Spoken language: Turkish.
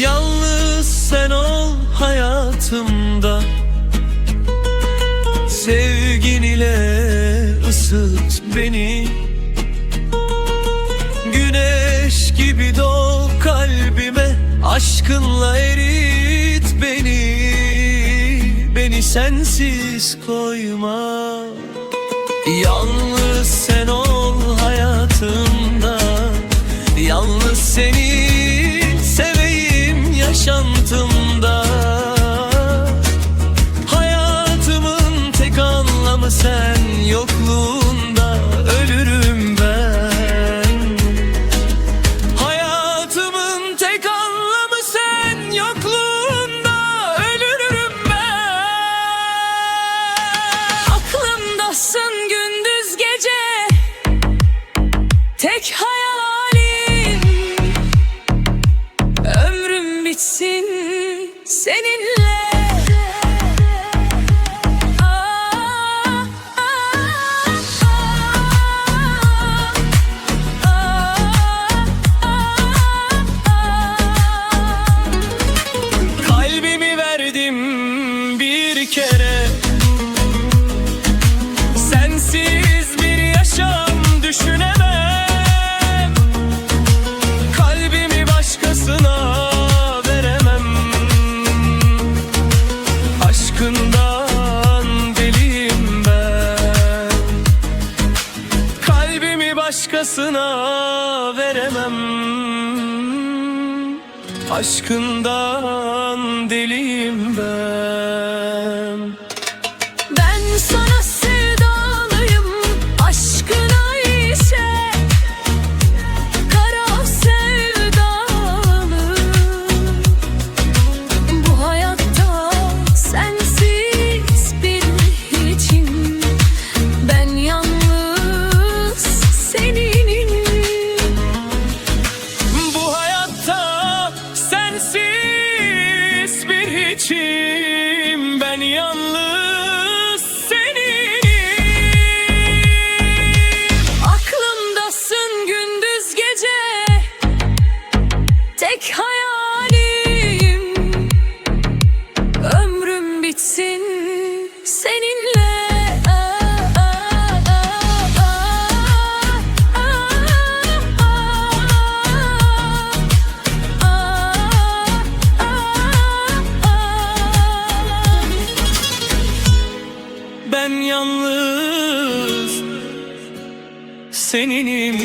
Yalnız sen ol hayatımda. Sevgin ile ısıt beni. Güneş gibi doğ kalbime Aşkınla erit sensiz koyma. Yalnız sen ol Tek hayalim Ömrüm bitsin seninle. Kalbimi verdim bir kere başkasına veremem. Aşkından deliyim ben hiçim Ben yalnız seninim Aklımdasın gündüz gece. Tek hayalim yalnız seninim